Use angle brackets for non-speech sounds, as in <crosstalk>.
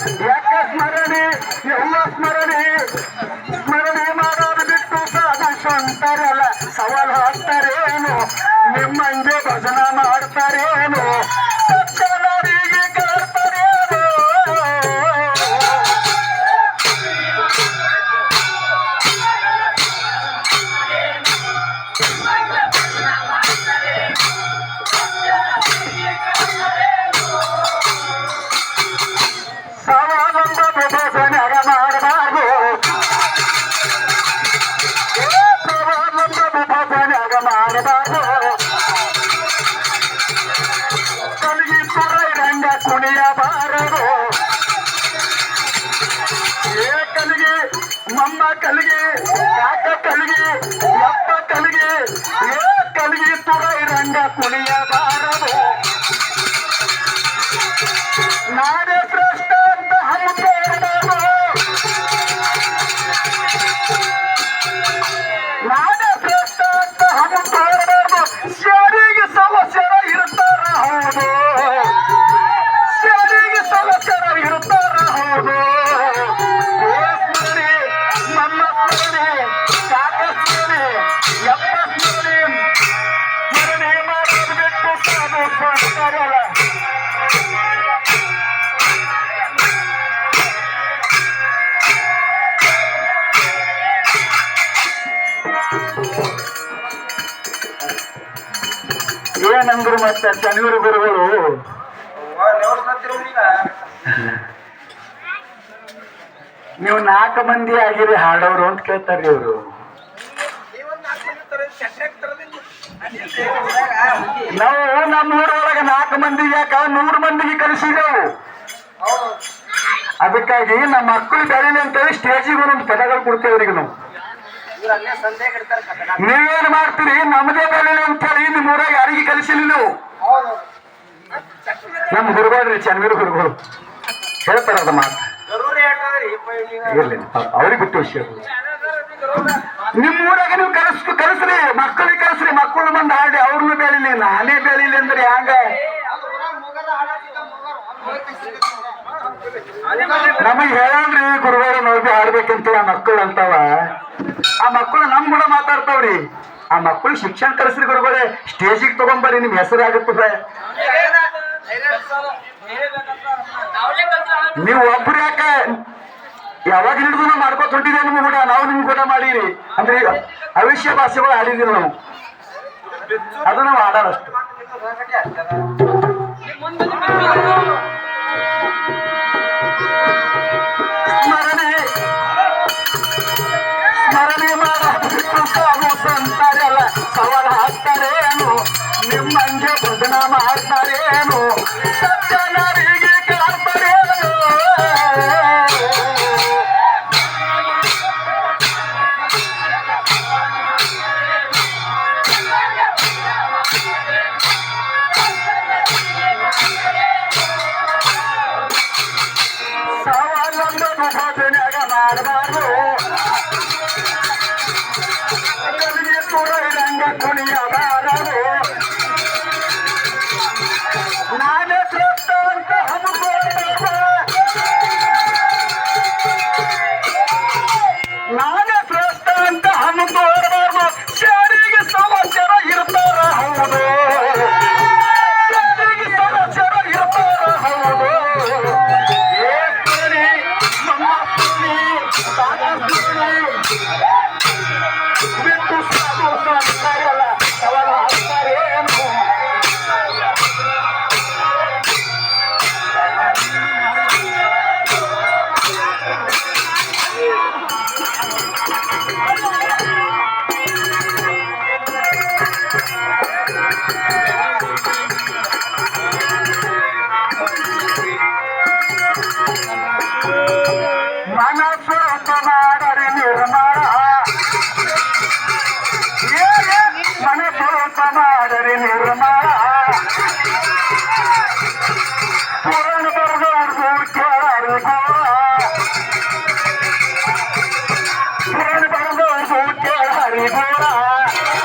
ಸ್ಮರಣೆ ಯಾಕ ಸ್ಮರಣೆ ಯಾಕ ಸ್ಮರಣೆ ಎಲ್ಲ ಸ್ಮರಣೆ ಸ್ಮರಣೆ ಮಾಡೋದು ಬಿಟ್ಟು ಸಾಧು ಸಂತರಲ್ಲ ಸವಾಲು ಹಾಕ್ತಾರೇನು ನಿಮ್ಮಂಗೆ ಭಜನ ಮಾಡ್ತಾರೇನು అమ్మ కలిగి కాక కలిగి అప్ప కలిగి ఏ కలిగి తుడై రంగ కునియబారదు నాదే ಏನಂದ್ರು ಮತ್ತೆ ಚನ್ನೂರು ಗುರುಗಳು? ನೀವು ನಾಲ್ಕು ಮಂದಿ ಆಗಿರಿ ಹಾಡೋರು ಅಂತ ಕೇಳ್ತಾರ್ರಿ ಇವರು. ನಾವು. ನಮ್ಮ ಊರೊಳಗೆ ನಾಲ್ಕು ಮಂದಿ ಯಾಕ? ನೂರು ಮಂದಿಗೆ ಕಲಿಸಿದೆವು. ಅದಕ್ಕಾಗಿ ನಮ್ಮ ಮಕ್ಕಳು ಬೆಳೀಲಿ ಅಂತೇಳಿ ಸ್ಟೇಜಿಗೆ ಒಂದೊಂದು ಪದಗಳು ಕೊಡ್ತೇವ್ರಿಗೆ ನಾವು ನೀವೇನ್ ಮಾಡ್ತೀರಿ? ನಮ್ಮದೇ ಬೆಳೀಲಿ ಅಂತೇಳಿ ನಿಮ್ಮ ಊರಾಗ ಯಾರಿಗೆ ಕಲಿಸಿಲ್ಲ ನೀವು? ನಮ್ಮ ಗುರುಗಳ್ರಿ ಚನ್ವೀರ್ ಗುರುಗಳು. ಹೇಳ್ತಾರ ಅದ ಮಾತು. ಇರ್ಲಿ ಅವ್ರಿಗೆ ಬಿಟ್ಟು ವಿಷಯ ನಿಮ್ ನಿಮ್ಮ ಊರಾಗ ನೀವು ಕಲಿಸ್ ಕಲಿಸ್ರಿ ಮಕ್ಕಳಿಗೆ ಕಲಿಸ್ರಿ ಮಕ್ಕಳು ಬಂದು ಹಾಡಿ ಅವ್ರನ್ನ ಬೆಳಿಲಿ ನಾನೇ ಬೆಳಿಲಿ ಅಂದ್ರೆ ಹ್ಯಾಂಗ? ನಮಗೆ ಹೇಳಲ್ರಿ ಗುರುಗಳು ನೋಡಿ ಹಾಡ್ಬೇಕಂತ ಮಕ್ಕಳು ಅಂತಾವ. ಆ ಮಕ್ಕಳು ನಮ್ಮ ಕೂಡ ಮಾತಾಡ್ತಾವ್ರಿ. ಆ ಮಕ್ಕಳು ಶಿಕ್ಷಣ ಕಲಿಸ್ರಿ ಗುರುಗಳೇ ಸ್ಟೇಜಿಗೆ ತಗೊಂಬರ್ರಿ ನಿಮ್ ಹೆಸರು ಆಗುತ್ತದೆ. ನೀವು ಒಬ್ರು ಯಾಕೆ ಯಾವಾಗ ಹಿಡಿದು ಮಾಡ್ಕೊತ ಹೊಂಟಿದೆ ನಿಮ್ಗೆ ಕೂಡ ನಾವು ನಿಮ್ಗೆ ಕೂಡ ಮಾಡೀರಿ. ಅಂದ್ರೆ ಈಗ ಭಾಷೆಗಳು ಆಡಿದೀವಿ ನಾವು. ಅದು ನಾವು ಆಡೋದಷ್ಟು ಸ್ಮರಣೆ. ನಿಮ್ಮಂಗೆ ಬುದ್ಧನ ಮಾಡ್ತಾರೇನು ಸಜ್ಜನರಿ Yeah. <laughs>